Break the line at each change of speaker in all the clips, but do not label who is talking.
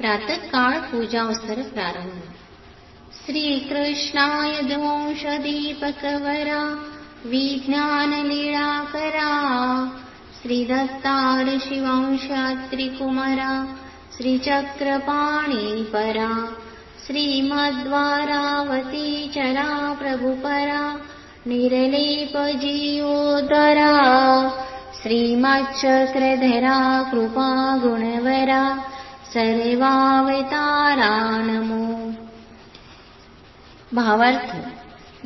प्रातःकाल पूजावसर प्रारंभ श्रीकृष्णाय द्वंश दीपकवरा विज्ञाननीलाकरा श्री दत्तारशिवांशात्रिकुमारा श्रीचक्रपाणि परा श्रीमद्वारावतीचरा प्रभुपरा निरलेपजीयोदरा श्रीमच्चक्रधरा कृपा गुणवरा सर्वावतारा नमो भावार्थ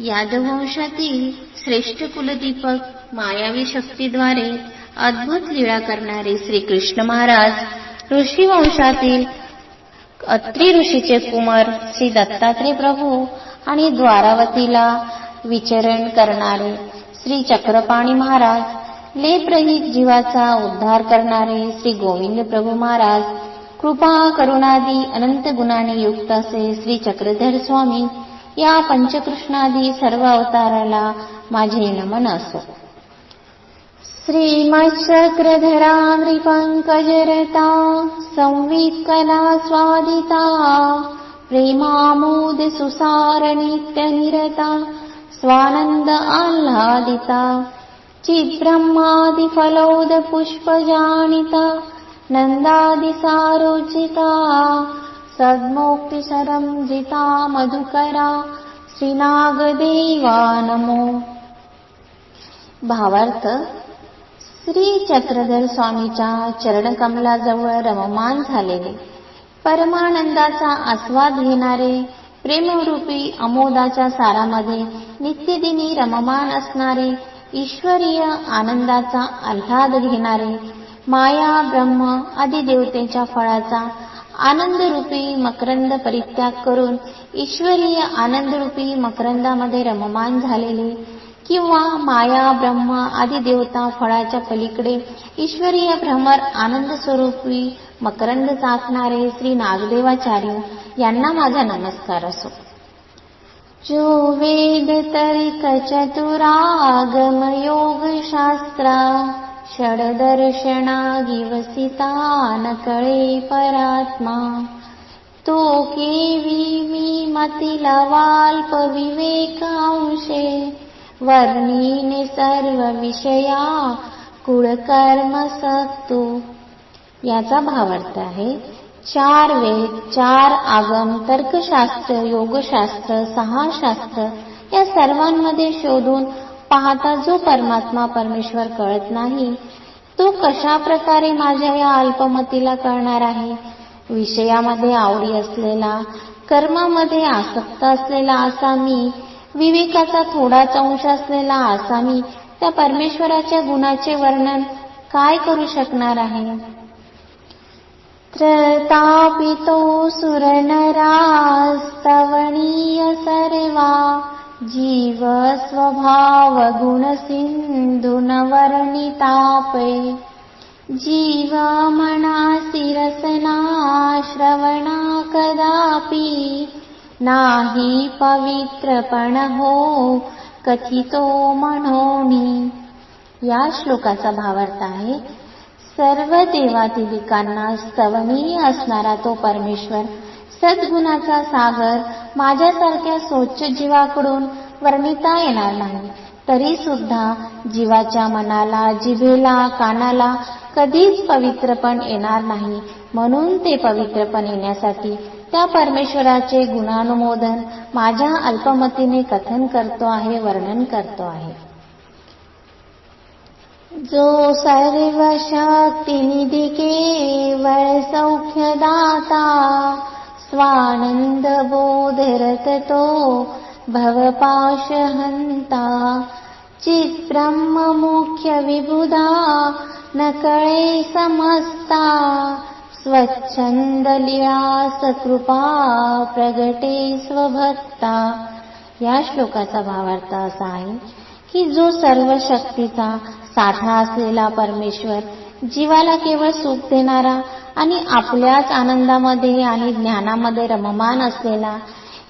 यादवंशातील श्रेष्ठ कुलदीपक मायावी शक्तीद्वारे अद्भुत लीळा करणारे श्री कृष्ण महाराज ऋषी वंशातील अत्री ऋषीचे कुमार श्री दत्तात्रय प्रभू आणि द्वारावतीला विचरण करणारे श्री चक्रपाणी महाराज लेप्रहित जीवाचा उद्धार करणारे श्री गोविंद प्रभू महाराज कृपा करुणादी अनंत गुणाने युक्त असे श्री चक्रधर स्वामी. या पंचकृष्णादी सर्व अवताराला माझे नमन असो. श्रीमच्चक्रधरा नृपङ्कजरता संवित्कला स्वादिता प्रेमामोद सुसार नित्यनिरता स्वानन्द आह्लादिता चिद्ब्रह्मादिफलोद पुष्पजानिता नन्दादिसारोचिता सद्मोक्तिसरंजिता मधुकरा श्रीनागदेवा नमो भावार्थ श्री चक्रधर स्वामीच्या चरणकमलाजवळ रममान झालेले परमानंदाचा आस्वाद घेणारे प्रेमरूपी अमोदाच्या सारामध्ये नित्यदिनी रममान असणारे ईश्वरीय आनंदाचा आल्हाद घेणारे माया ब्रह्म आदी देवतेच्या फळाचा आनंदरूपी मकरंद परित्याग करून ईश्वरीय आनंदरूपी मकरंदामध्ये रममान झालेले किंवा माया ब्रह्म आदी देवता फळाच्या पलीकडे ईश्वरीय भ्रमर आनंद स्वरूपी मकरंद चाकणारे श्री नागदेवाचार्य यांना माझा नमस्कार असो. जो वेद तर्क चतुरागम योग शास्त्रा षडदर्शनागिवसिता न कळे परात्मा। तो केवी मी मतिला वाल्प विवेकांशे वर्णीने सर्व विषया कुळकर्म सक्तो याचा भावार्थ आहे चार वेद चार आगम तर्कशास्त्र योगशास्त्र सहा शास्त्र या सर्वांमध्ये शोधून पाहता जो परमात्मा परमेश्वर कळत नाही तो कशा प्रकारे माझ्या या अल्पमतीला कळणार आहे? विषयामध्ये आवडी असलेला कर्मामध्ये आसक्त असलेला असा मी विवेकाचा थोडाच अंश असलेला असा मी त्या परमेश्वराच्या गुणाचे वर्णन काय करू शकणार आहे? त्रतापितो सुरनरास्तवणीय सर्वा जीव स्वभाव गुण सिंधु वर्णितापे जीव मनासी रसना श्रवणा कदापि नाही पवित्रपण हो कथितो म्हणोनी या श्लोकाचा भावार्थ आहे सर्व देवादिकांना स्तवनीय असणारा तो परमेश्वर सद्गुणाचा सागर माझ्यासारख्या स्वच्छ जीवाकडून वर्णिता येणार नाही. तरी सुद्धा जीवाच्या मनाला जिभेला कानाला कधीच पवित्रपण येणार नाही. म्हणून ते पवित्रपण येण्यासाठी त्या परमेश्वराचे गुणानुमोदन माझ्या अल्पमतीने कथन करतो आहे वर्णन करतो आहे. जो सर्व शक्तिनिधी केवळ सौख्यदाता स्वानंद बोधरत तो भवपाशहंता चिद्ब्रह्ममुख्यविबुधा ब्रह्म मुख्य न कळे समस्ता। स्वच्छंद सकृपा प्रगटे स्वभक्ता या श्लोकाचा भावार्थ असा आहे की जो सर्व शक्तीचा साठा असलेला परमेश्वर जीवाला केवळ सुख देणारा आणि आपल्याच आनंदामध्ये आणि ज्ञानामध्ये रममान असलेला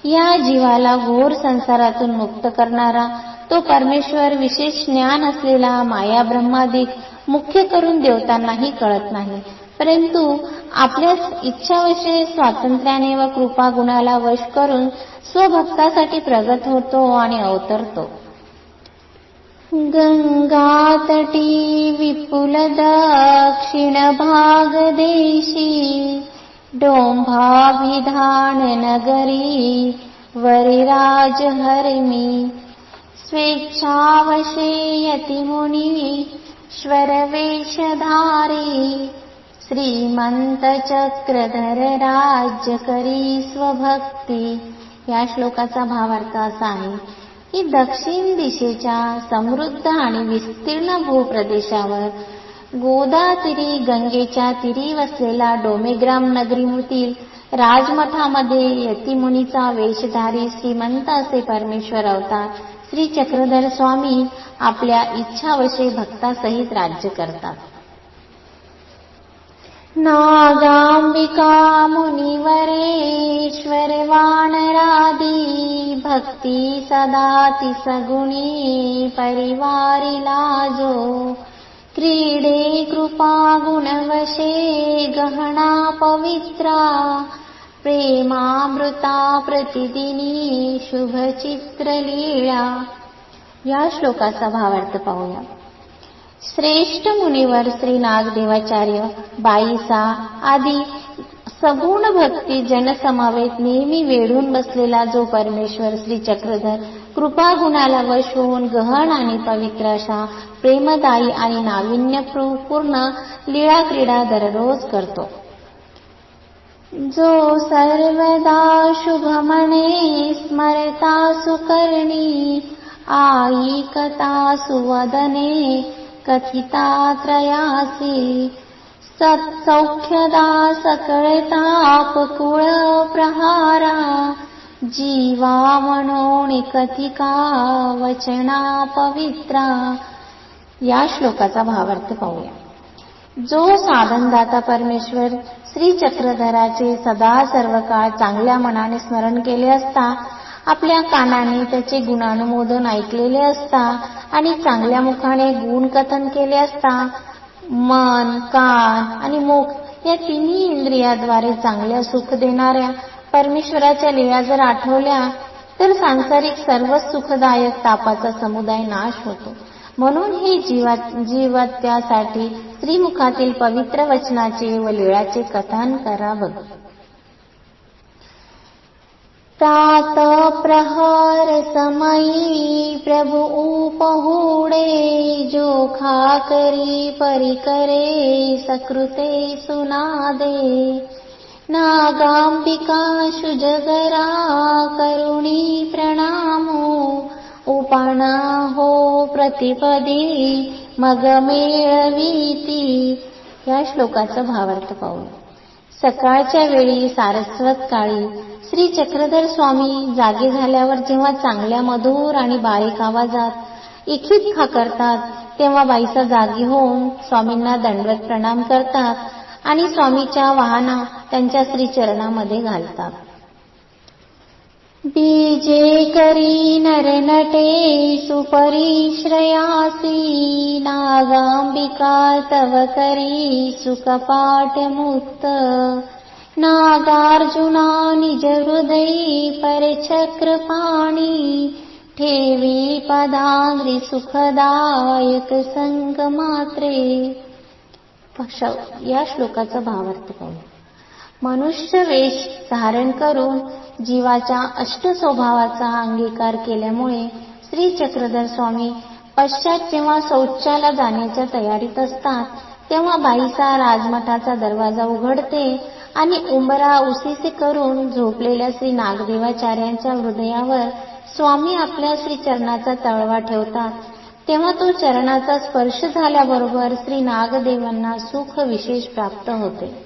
या जीवाला घोर संसारातून मुक्त करणारा तो परमेश्वर विशेष ज्ञान असलेला माया ब्रह्मादिक मुख्य करून देवतांनाही कळत नाही. परंतु आपल्या इच्छाविषयी स्वातंत्र्याने व कृपा गुणाला वश करून स्वभक्तासाठी प्रगत होतो आणि अवतरतो. गङ्गातटी विपुलदक्षिणभागदेशी डोम्भाभिधाननगरी वरिराजहरिमि स्वेच्छावशे यतिमुनी श्वरवेषधारी श्रीमंतचक्रधर राज्यकरी स्वभक्ती आहे की दक्षिण दिशेच्या समृद्ध आणि विस्तीर्ण भूप्रदेशावर गोदातीरी गंगेच्या तिरी वसलेला डोमेग्राम नगरीमधील राजमठामध्ये यतीमुनीचा वेशधारी श्रीमंत असे परमेश्वर अवतार श्री चक्रधर स्वामी आपल्या इच्छावशे भक्तासहित राज्य करतात. नागाम्बिका मुनिवरेश्वर वानरादी भक्ती सदाति सगुणी परिवारिला जो क्रीडे कृपा गुणवशे गहना पवित्रा प्रेमामृता प्रतिदिनी शुभचित्रलीळा या श्लोकाचा भावार्थ पाहूया. श्रेष्ठ मुनिवर श्री नागदेवाचार्य बाईसा आदी सगुण भक्ती जनसमावेत नेहमी वेढून बसलेला जो परमेश्वर श्री चक्रधर कृपा गुणाला वश होऊन गहन आणि पवित्र अशा प्रेमदायी आणि नाविन्यपूर्ण लीळा क्रीडा दररोज करतो. जो सर्वदा शुभमणे स्मरता सुकर्णी आई कथा सुवदने कथिता त्रयासी सत्सौख्यदा सकळतापकुळ प्रहारा जीवा म्हणून कथिका वचना पवित्रा या श्लोकाचा भावार्थ पाहूया. जो साधनदाता परमेश्वर श्री चक्रधराचे सदा सर्व काळ चांगल्या मनाने स्मरण केले असता आपल्या कानाने त्याचे गुणानुमोदन ऐकलेले असता आणि चांगल्या मुखाने गुण कथन केले असता मन कान आणि मुख या तिन्ही इंद्रियाद्वारे चांगल्या सुख देणाऱ्या परमेश्वराच्या लीळा जर आठवल्या तर सांसारिक सर्वच सुखदायक तापाचा समुदाय नाश होतो. म्हणून हे जीवा जीवत्यासाठी श्रीमुखातील पवित्र वचनाचे व लीळाचे कथन करा तप्रहर प्रभु उपहूडे जोखाकरी परिकरे सकृते सुनादे। नागाम्बिका जगरा करुणी प्रणामो। उपणाहो प्रतिपदे मगमेळवीति या श्लोकाचं भावार्थ पाहू सकाळच्या वेळी सारस्वत काळी श्री चक्रधर स्वामी जागे झाल्यावर जेव्हा चांगल्या मधुर आणि बारीक आवाजात इखित खा करतात तेव्हा बाईसा जागी होऊन स्वामींना दंडवत प्रणाम करतात आणि स्वामीच्या वाहना त्यांच्या श्रीचरणामध्ये घालतात. बीजे करी नरनटे सुपरि नागाम्बिका तव करी सुखपाटमुक्त नागार्जुना जहृदयी परचक्रपाणि ठेवी पदाि सुखदायक सङ्गमात्रे या श्लोका भाव मनुष्य वेश धारण करून जीवाच्या अष्ट स्वभावाचा अंगीकार केल्यामुळे श्री चक्रधर स्वामी पश्चात जेव्हा शौचाला जाण्याच्या तयारीत असतात तेव्हा बाईसा राजमठाचा दरवाजा उघडते आणि उंबरा उसीसे करून झोपलेल्या श्री नागदेवाचार्यांच्या हृदयावर स्वामी आपल्या श्री चरणाचा तळवा ठेवतात. तेव्हा तो चरणाचा स्पर्श झाल्याबरोबर श्री नागदेवांना सुख विशेष प्राप्त होते.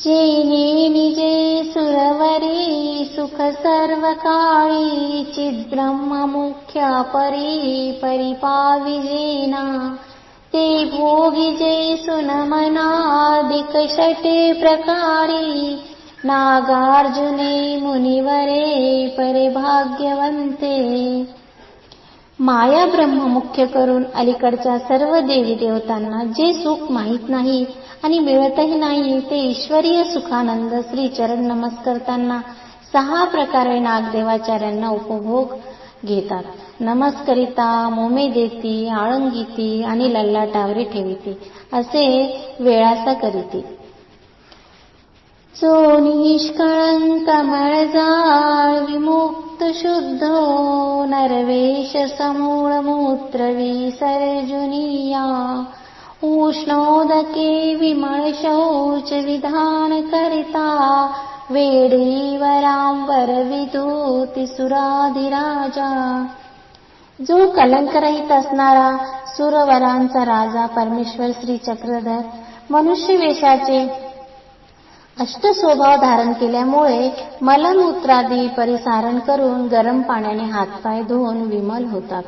ैनिजे सुरवरे सुखसर्वकारी चिद्ब्रह्ममुख्या परि परिपाविजेना ते भोगिजे सुनमनादिकषटे प्रकारे नागार्जुने मुनिवरे परिभाग्यवन्ते। माया ब्रह्म मुख्य करून अलीकडच्या सर्व देवी देवतांना जे सुख माहीत नाही आणि मिळतही नाही ते ईश्वरीय सुखानंद श्री चरण नमस्करताना सहा प्रकारे नागदेवाचार्यांना उपभोग घेतात. नमस्करिता मोमे देती आळंगीती आणि लल्लाटावरी ठेविती. असे वेळासा करीती. सो शुद्धो नरवेश समूल उष्णोदके विमलशौचविधानकरिता वेडीवरां विधानिता वरविदूति सुराधिराजा जो कलङ्कर असणारा सुरवरांचा राजा परमेश्वर श्री चक्रधर मनुष्य वेशाचे अष्ट स्वभाव धारण केल्यामुळे मलमूत्रादी परिसारण करून गरम पाण्याने हातपाय धुवून विमल होतात.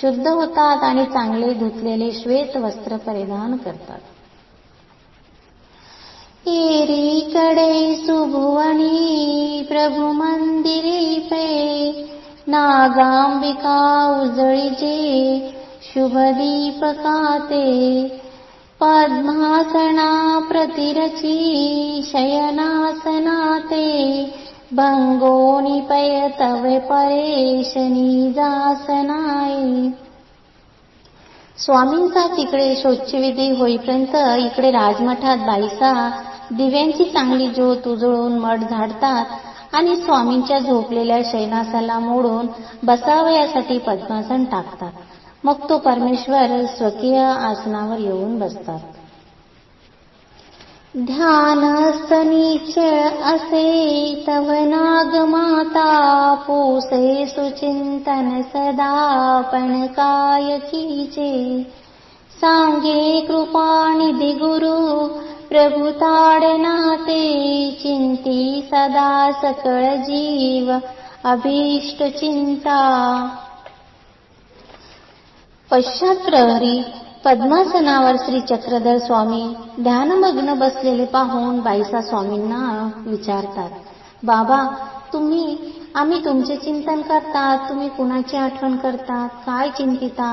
शुद्ध होतात आणि चांगले धुतलेले श्वेत वस्त्र परिधान करतात. एरीकडे सुभुवनी प्रभु मंदिरी पे नागांबिका उजळीचे शुभ दीपकाते पद्मासना प्रतिरची शयनासनाते ते पय तवे स्वामींचा तिकडे शोचविधी होईपर्यंत इकडे राजमठात बाईसा दिव्यांची चांगली ज्योत उजळून मठ झाडतात आणि स्वामींच्या झोपलेल्या शयनासाला मोडून बसावयासाठी पद्मासन टाकतात. मग तो परमेश्वर स्वकीय आसनावर येऊन बसतात. ध्यानस्तनीच असे तव नागमाता पोषे सुचिन्तन सदापणकायकी कीचे सा कृपाणि गुरु प्रभुताडनाते चिन्ति सदा सकळ जीव अभीष्टचिन्ता पश्चात प्रहरी पद्मासनावर श्री चक्रधर स्वामी ध्यानमग्न बसलेले पाहून बाईसा स्वामींना विचारतात बाबा तुम्ही आम्ही तुमचे चिंतन करतात तुम्ही कुणाची आठवण करतात काय चिंतिता?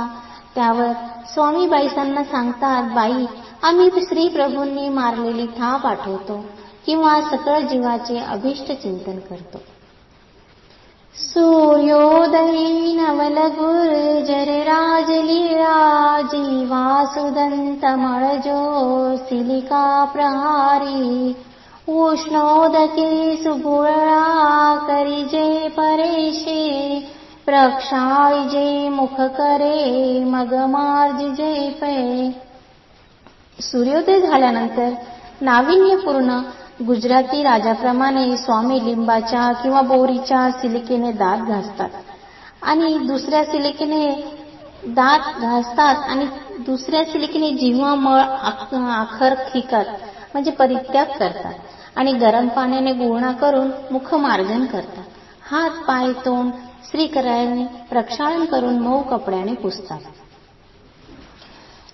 त्यावर स्वामी बाईसांना सांगतात बाई आम्ही श्री प्रभूंनी मारलेली थाप आठवतो किंवा सकळ जीवाचे अभिष्ट चिंतन करतो. जर राजलीराजी उष्णोदके सुपुरकरिजय परेशे प्रक्षायिजे मुखकरे मगमार्जिजे पे। सूर्योदय झाल्यानंतर नाविन्यपूर्ण गुजराती राजाप्रमाणे स्वामी लिंबाच्या किंवा बोरीच्या सिलिकेने दात घासतात. आणि दुसऱ्या सिलिकेने दात घासतात आणि दुसऱ्या सिलिकेने जिव्हा मळ आखर खिकत म्हणजे परित्याग करतात आणि गरम पाण्याने गुळणा करून मुखमार्जन करतात. हात पाय तोंड श्रीकराने प्रक्षाळन करून मऊ कपड्याने पुसतात.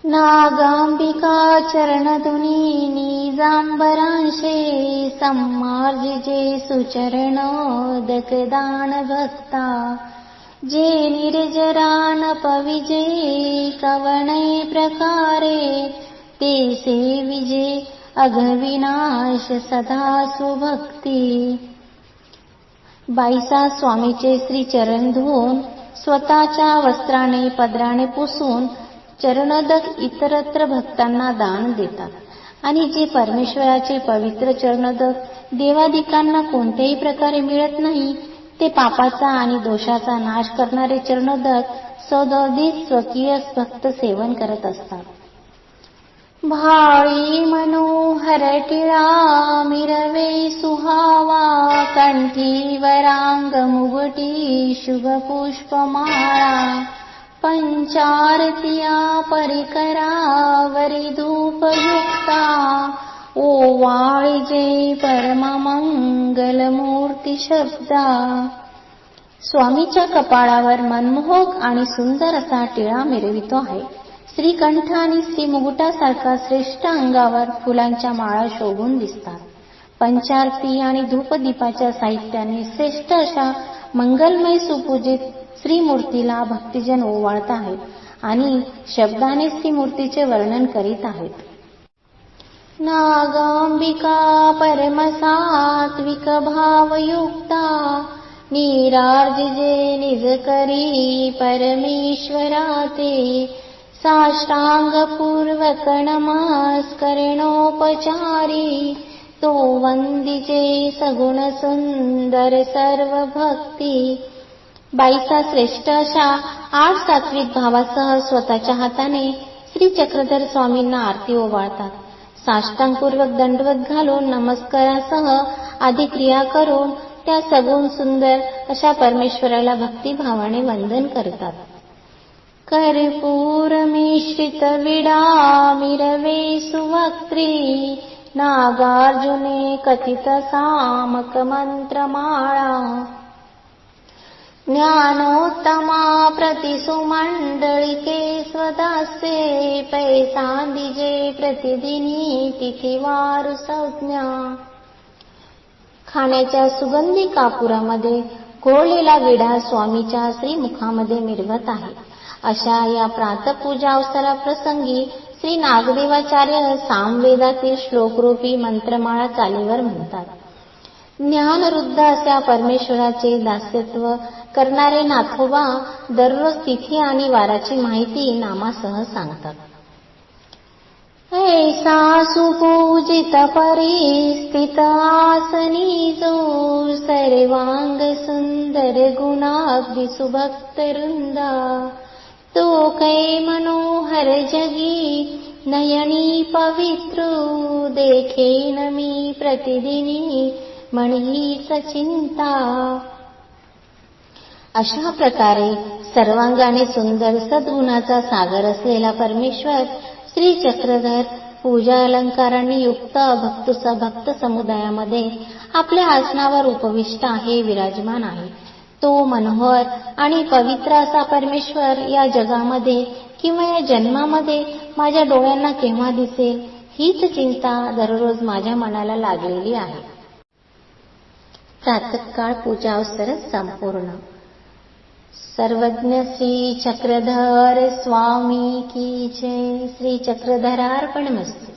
नागांबिका चरणधुनी निजांबरांशे सम्मार्जिजे सुचरण दकदान भक्ता जे निर्जरान पविजे कवणे प्रकारे ते सेविजे अघविनाश सदा सुभक्ती। बाईसा स्वामीचे श्री चरण धुवून स्वतःच्या वस्त्राने पदराने पुसून चरणदग इतरत्र भक्तांना दान देतात. आणि जे परमेश्वराचे पवित्र चरणदग देवादिकांना कोणत्याही प्रकारे मिळत नाही ते पापाचा आणि दोषाचा नाश करणारे चरणोदक सदोदित स्वकीय भक्त सेवन करत असतात. भाळी मनोहर टिळा मिरवे सुहावा कंठी वरांग मुगटी शुभ पुष्पमाळा पंचारतिया परिकरावरी धूपयुक्ता। ओवाळिजे परममंगलमूर्ती शब्दा। स्वामीच्या कपाळावर मनमोहक आणि सुंदर असा टिळा मिरवितो आहे. श्रीकंठ आणि श्री मुकुटासारखा श्रेष्ठ अंगावर फुलांच्या माळा शोभून दिसतात. पंचारती आणि धूपदीपाच्या साहित्याने श्रेष्ठ अशा मंगलमय सुपूजित श्रीमूर्तीला भक्तिजन ओवाळत आहेत आणि शब्दाने श्रीमूर्तीचे वर्णन करीत आहेत. नागांबिका परमसात्विक भावयुक्ता निरार्जिजे निज करी परमेश्वरा ते साष्टांगपूर्वक नमस्करणोपचारी तो वंदिजे सगुण सुंदर सर्व भक्ती बाईचा श्रेष्ठ अशा आठ सात्विक भावासह स्वतःच्या हाताने श्री चक्रधर स्वामींना आरती ओवाळतात. साष्टांगपूर्वक दंडवत घालून नमस्कारासह आदी क्रिया करून त्या सगुण सुंदर अशा परमेश्वराला भक्तिभावाने वंदन करतात. कर्पूरमिश्रित विडामिरवे सुवक्त्री नागार्जुने कथित सामक मंत्रमाळा ज्ञानोत्तमा प्रतिसुमण्डलिके स्वदास्ये पैसांदिजे प्रतिदिनी तिथिवार संज्ञा खाण्याच्या सुगंधी कापुरामध्ये कोळलेला विडा स्वामीच्या श्रीमुखामध्ये मिरवत आहे. अशा या प्रातपूजा अवसराप्रसंगी श्री नागदेवाचार्य सामवेदातील श्लोकरूपी मंत्रमाळा चालीवर म्हणतात. ज्ञानरुद्ध अशा परमेश्वराचे दास्यत्व करणारे नाथोबा दररोज तिथी आणि वाराची माहिती नामासह सांगतात. ऐसा सुपूजित परिस्थित आसनी जो सर्वांग सुंदर गुणाग्नि सुभक्त वृंदा तो कै मनोहर जगी नयनी पवित्र देखेन मी प्रतिदिनी म्हणीच चिंता अशा प्रकारे सर्वांगाने सुंदर सद्गुणाचा सागर असलेला परमेश्वर श्री चक्रधर पूजा अलंकारांनी युक्त भक्त भक्त समुदायामध्ये आपल्या आसनावर उपविष्ट आहे विराजमान आहे. तो मनोहर आणि पवित्र असा परमेश्वर या जगामध्ये किंवा या जन्मामध्ये माझ्या डोळ्यांना केव्हा दिसेल हीच चिंता दररोज माझ्या मनाला लागलेली आहे. प्रातकाळ पूजा अवसर संपूर्ण. सर्वज्ञ श्री चक्रधर स्वामी की जय। श्री चक्रधरार्पणमस्तु